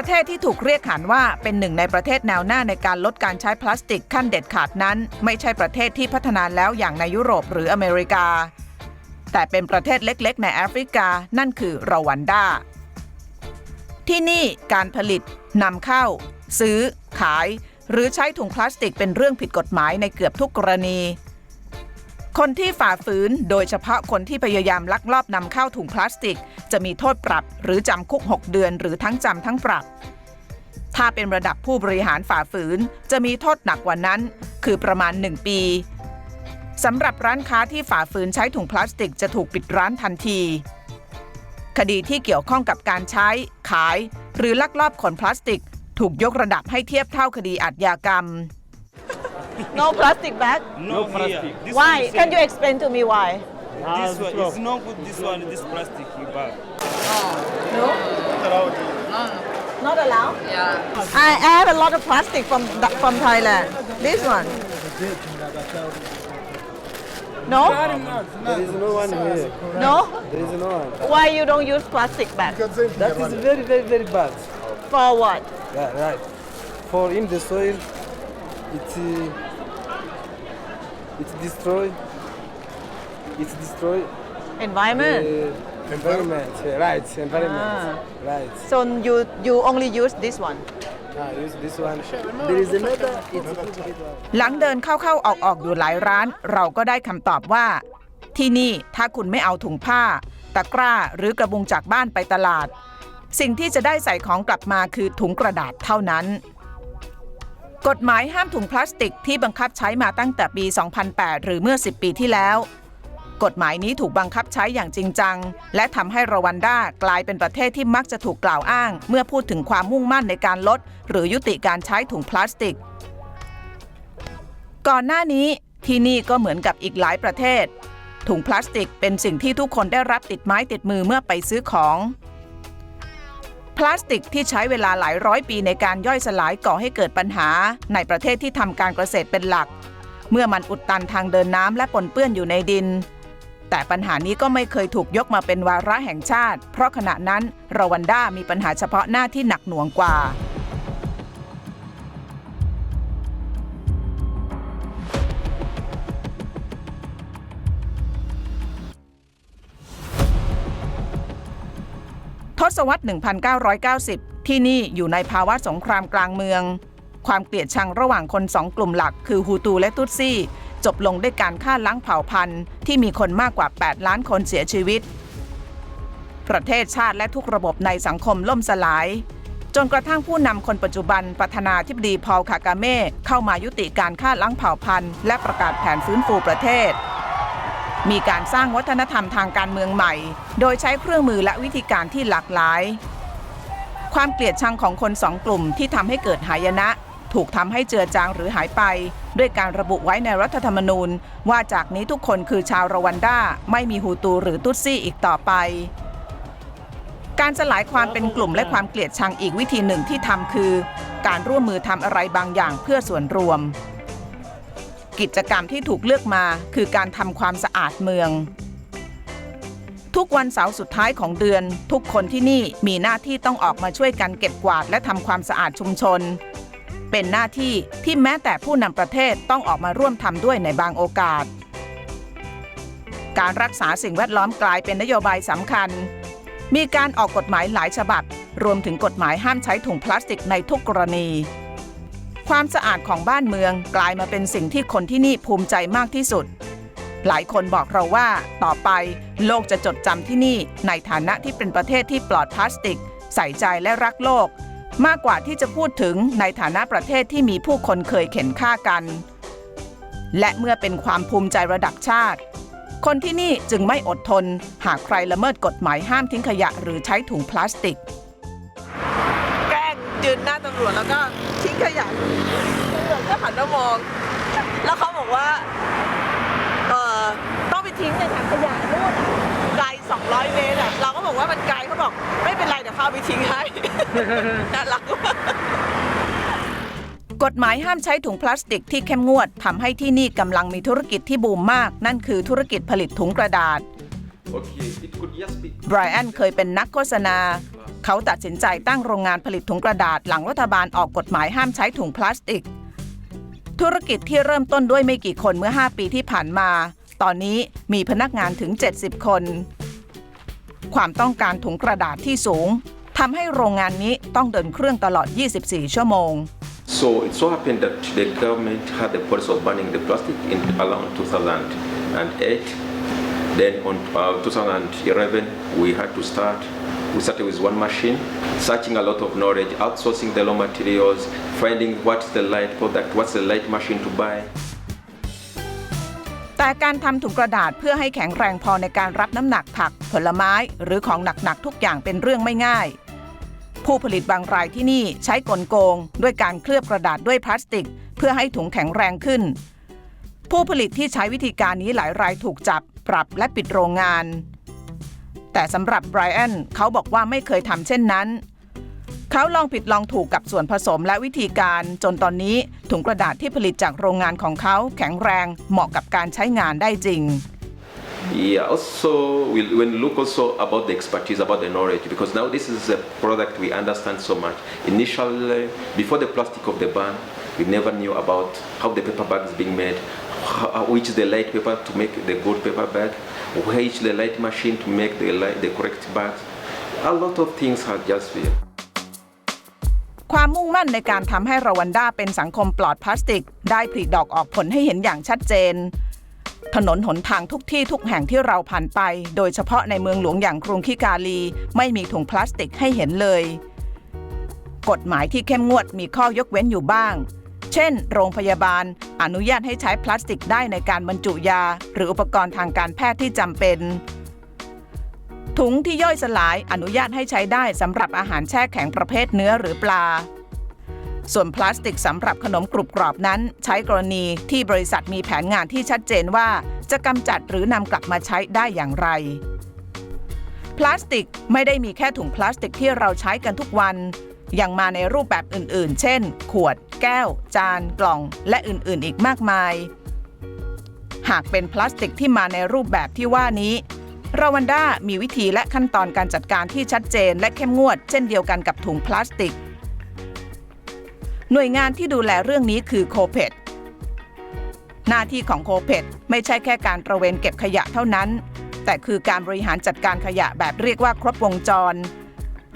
ประเทศที่ถูกเรียกขานว่าเป็นหนึ่งในประเทศแนวหน้าในการลดการใช้พลาสติกขั้นเด็ดขาดนั้น ไม่ใช่ประเทศที่พัฒนาแล้วอย่างในยุโรปหรืออเมริกา แต่เป็นประเทศเล็ก ๆ ในแอฟริกา นั่นคือรวันดา ที่นี่การผลิตนำเข้า ซื้อ ขาย หรือใช้ถุงพลาสติกเป็นเรื่องผิดกฎหมายในเกือบทุกกรณี คนที่ฝ่าฝืนโดยเฉพาะคนที่พยายามลักลอบนำเข้าถุงพลาสติก จะมีโทษปรับหรือจำคุก 6 เดือน หรือทั้งจำทั้งปรับ ถ้าเป็นระดับผู้บริหารฝ่าฝืนจะมีโทษหนักกว่านั้น คือประมาณ 1 ปีสำหรับร้านค้าที่ฝ่าฝืนใช้ถุงพลาสติกจะถูกปิดร้านทันที คดีที่เกี่ยวข้องกับการใช้ ขาย หรือลักลอบขนพลาสติก ถูกยกระดับให้เทียบเท่าคดีอาชญากรรม No plastic bag? No, plastic. This Why? is Can you explain to me why? This one is not good. This one, this plastic bag. No? Not allowed? Yeah. I I have a lot of plastic from from Thailand. This one. No? There is no one here. No? There is no one. Why you don't use plastic bag? That is very, very, very bad. For what? Yeah, right. For in the soil, it uh, it destroy. It destroy Environment. the environment. Yeah, right, environment. Ah. Right. So you you only use this one. Ah, use this one. There is another. It's a big one. หลังเดินเข้าๆออกๆอยู่หลายร้าน เราก็ได้คำตอบว่า ที่นี่ถ้าคุณไม่เอาถุงผ้า ตะกร้าหรือกระบุงจากบ้านไปตลาด สิ่งที่จะได้ใส่ของกลับมาคือถุงกระดาษเท่านั้น กฎหมายห้ามถุงพลาสติกที่บังคับใช้มาตั้งแต่ปี 2008 หรือเมื่อ 10 ปีที่แล้ว กฎหมายนี้ถูกบังคับใช้อย่างจริงจัง และทำให้รวันดากลายเป็นประเทศที่มักจะถูกกล่าวอ้าง เมื่อพูดถึงความมุ่งมั่นในการลด หรือยุติการใช้ถุงพลาสติก ก่อนหน้านี้ที่นี่ก็เหมือนกับอีกหลายประเทศ ถุงพลาสติกเป็นสิ่งที่ทุกคนได้รับติดไม้ติดมือเมื่อไปซื้อของ พลาสติกที่ใช้เวลาหลายร้อยปีในการย่อยสลายก่อให้เกิดปัญหา ในประเทศที่ทำการเกษตรเป็นหลัก เมื่อมันอุดตันทางเดินน้ำและปนเปื้อนอยู่ในดิน แต่ปัญหานี้ก็ไม่เคยถูกยกมาเป็นวาระแห่งชาติ เพราะขณะนั้นรวันด้ามีปัญหาเฉพาะหน้าที่หนักหน่วงกว่า ศวรรษ 1990 ที่นี่อยู่ในภาวะสงครามกลางเมือง ความเกลียดชังระหว่างคนสองกลุ่มหลักคือฮูตูและตุตซี่ จบลงด้วยการฆ่าล้างเผ่าพันธุ์ ที่มีคนมากกว่า 8 ล้านคนเสียชีวิต ประเทศชาติและทุกระบบในสังคมล่มสลาย จนกระทั่งผู้นำคนปัจจุบันประธานาธิบดีพอลคากาเม่เข้ามายุติการฆ่าล้างเผ่าพันธุ์ และประกาศแผนฟื้นฟูประเทศ มีการสร้างวัฒนธรรมทางการเมืองใหม่ โดยใช้เครื่องมือและวิธีการที่หลากหลาย ความเกลียดชังของคนสองกลุ่มที่ทำให้เกิดหายนะ ถูกทำให้เจือจางหรือหายไป ด้วยการระบุไว้ในรัฐธรรมนูญ ว่าจากนี้ทุกคนคือชาวรวันด้าไม่มีฮูตูหรือตุตซี่อีกต่อไป การสลายความเป็นกลุ่มและความเกลียดชังอีกวิธีหนึ่งที่ทำคือ การร่วมมือทำอะไรบางอย่างเพื่อส่วนรวม กิจกรรมที่ถูกเลือกมาคือการทำความสะอาดเมือง ทุกวันเสาร์สุดท้ายของเดือน ทุกคนที่นี่มีหน้าที่ต้องออกมาช่วยกันเก็บกวาดและทำความสะอาดชุมชน เป็นหน้าที่ที่แม้แต่ผู้นำประเทศต้องออกมาร่วมทำด้วยในบางโอกาส การรักษาสิ่งแวดล้อมกลายเป็นนโยบายสำคัญ มีการออกกฎหมายหลายฉบับ รวมถึงกฎหมายห้ามใช้ถุงพลาสติกในทุกกรณี ความสะอาดของบ้านเมืองกลายมาเป็นสิ่งที่คนที่นี่ภูมิใจมากที่สุด หลายคนบอกเราว่าต่อไปโลกจะจดจำที่นี่ในฐานะที่เป็นประเทศที่ปลอดพลาสติก ใส่ใจและรักโลก มากกว่าที่จะพูดถึงในฐานะประเทศที่มีผู้คนเคยเข็นฆ่ากัน และเมื่อเป็นความภูมิใจระดับชาติ คนที่นี่จึงไม่อดทน หากใครละเมิดกฎหมายห้ามทิ้งขยะหรือใช้ถุงพลาสติก นหน้าตำรวจแล้วก็ทิ้งขยะตำรวจก็หันมามอง แล้วเขาบอกว่า เออต้องไปทิ้งในถังขยะนู่นอะไกล200 เมตรอะเราก็บอกว่ามันไกลเขาบอก ไม่เป็นไรเดี๋ยวเขาเอาไปทิ้งให้ น่ารักมาก กฎหมายห้ามใช้ถุงพลาสติกที่เข้มงวดทำให้ที่นี่กำลังมีธุรกิจที่บูมมาก นั่นคือธุรกิจผลิตถุงกระดาษ Okay, it could just be ไบรอันเคยเป็นนักโฆษณา เขาตัดสินใจตั้งโรงงานผลิตถุงกระดาษหลังรัฐบาลออกกฎหมายห้ามใช้ถุงพลาสติก ธุรกิจที่เริ่มต้นด้วยไม่กี่คนเมื่อ 5 ปีที่ผ่านมา ตอนนี้มีพนักงานถึง 70 คน ความต้องการถุงกระดาษที่สูงทำให้โรงงานนี้ต้องเดินเครื่องตลอด 24 ชั่วโมง So it so happened that the government had the policy of banning the plastic in around 2008. Then on uh, 2011, we had to start. We started with one machine, searching a lot of knowledge, outsourcing the raw materials, finding what's the right product, what's the right machine to buy. แต่การทำถุงกระดาษเพื่อให้แข็งแรงพอในการรับน้ำหนักผัก ผลไม้หรือของหนักๆทุกอย่างเป็นเรื่องไม่ง่าย ผู้ผลิตบางรายที่นี่ใช้กลโกง ด้วยการเคลือบกระดาษด้วยพลาสติก เพื่อให้ถุงแข็งแรงขึ้น ผู้ผลิตที่ใช้วิธีการนี้หลายรายถูกจับ ปรับและปิดโรงงาน แต่สำหรับไบรอันเขาบอกว่าไม่เคยทำเช่นนั้น เขาลองผิดลองถูกกับส่วนผสมและวิธีการจนตอนนี้ถุงกระดาษที่ผลิตจากโรงงานของเขาแข็งแรงเหมาะกับการใช้งานได้จริง Yeah, also we, when look also about the expertise, about the knowledge, because now this is a product we understand so much. Initially, before the plastic of the ban, we never knew about how the paper bag is being made, how, which is the light paper to make the good paper bag, which is the light machine to make the, light, the correct bag. A lot of things are just here. ความมุ่งมั่นในการทำให้รวันดาเป็นสังคมปลอดพลาสติก ได้ผลิดอกออกผลให้เห็นอย่างชัดเจน ถนนหนทางทุกที่ทุกแห่งที่เราผ่านไป โดยเฉพาะในเมืองหลวงอย่างกรุงคิกาลี ไม่มีถุงพลาสติกให้เห็นเลย กฎหมายที่เข้มงวดมีข้อยกเว้นอยู่บ้าง เช่น โรงพยาบาล อนุญาตให้ใช้พลาสติกได้ในการบรรจุยา หรืออุปกรณ์ทางการแพทย์ที่จำเป็น ถุงที่ย่อยสลายอนุญาตให้ใช้ได้สำหรับอาหารแช่แข็งประเภทเนื้อหรือปลา ส่วนพลาสติกสำหรับขนมกรุบกรอบนั้น ใช้กรณีที่บริษัทมีแผนงานที่ชัดเจนว่า จะกำจัดหรือนำกลับมาใช้ได้อย่างไรพลาสติกไม่ได้มีแค่ถุงพลาสติกที่เราใช้กันทุกวัน ยังมาในรูปแบบอื่นๆ เช่น ขวด แก้ว จาน กล่อง และอื่นๆ อีกมากมาย หากเป็นพลาสติกที่มาในรูปแบบที่ว่านี้รวันด้ามีวิธีและขั้นตอนการจัดการที่ชัดเจนและเข้มงวด เช่นเดียวกันกับถุงพลาสติก หน่วยงานที่ดูแลเรื่องนี้คือโคเพดหน้าที่ของโคเพดไม่ใช่แค่การตระเวนเก็บขยะเท่านั้น แต่คือการบริหารจัดการขยะแบบเรียกว่าครบวงจร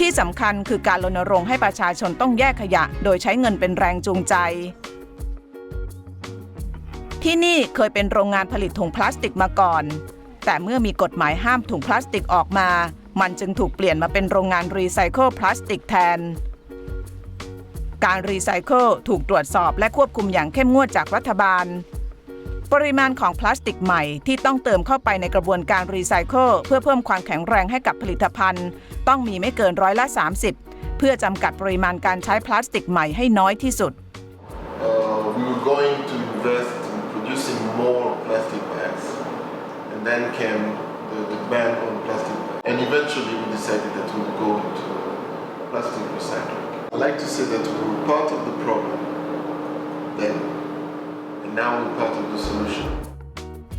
ที่สำคัญคือการรณรงค์ให้ประชาชนต้องแยกขยะ โดยใช้เงินเป็นแรงจูงใจ ที่นี่เคยเป็นโรงงานผลิตถุงพลาสติกมาก่อน แต่เมื่อมีกฎหมายห้ามถุงพลาสติกออกมา มันจึงถูกเปลี่ยนมาเป็นโรงงานรีไซเคิลพลาสติกแทน การรีไซเคิลถูกตรวจสอบและควบคุมอย่างเข้มงวดจากรัฐบาล ปริมาณของพลาสติกใหม่ที่ต้องเติมเข้าไปในกระบวนการรีไซเคิลเพื่อเพิ่มความแข็งแรงให้กับผลิตภัณฑ์ ต้องมีไม่เกินร้อยละ 30 เพื่อจำกัดปริมาณการใช้พลาสติกใหม่ให้น้อยที่สุด uh, we were going to invest in producing more plastic bags. And then came the, the ban on plastic bags. And eventually we decided that we would go into plastic recycling. I like to say that we were part of the problem then, now we're part of the solution.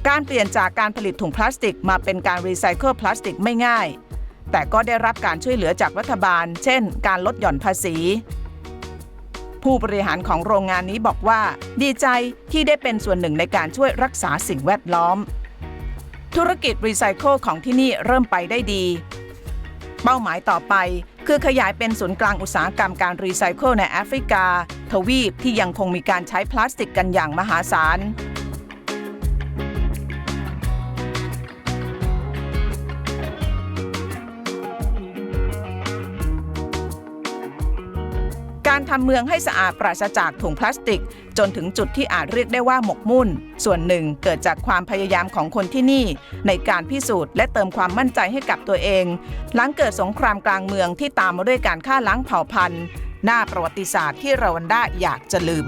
การเปลี่ยนจากการผลิตถุงพลาสติกมาเป็นการรีไซเคิลพลาสติกไม่ง่าย แต่ก็ได้รับการช่วยเหลือจากรัฐบาล เช่น การลดหย่อนภาษี ผู้บริหารของโรงงานนี้บอกว่า ดีใจที่ได้เป็นส่วนหนึ่งในการช่วยรักษาสิ่งแวดล้อม ธุรกิจรีไซเคิลของที่นี่เริ่มไปได้ดี เป้าหมายต่อไป คือขยายเป็นศูนย์กลางอุตสาหกรรมการรีไซเคิลในแอฟริกา ทวีปที่ยังคงมีการใช้พลาสติกกันอย่างมหาศาล ทำเมืองให้สะอาดปราศจากถุงพลาสติก จนถึงจุดที่อาจเรียกได้ว่าหมกมุ่น ส่วนหนึ่งเกิดจากความพยายามของคนที่นี่ ในการพิสูจน์และเติมความมั่นใจให้กับตัวเอง หลังเกิดสงครามกลางเมืองที่ตามมาด้วยการฆ่าล้างเผ่าพันธุ์ หน้าประวัติศาสตร์ที่รวันด้าอยากจะลืม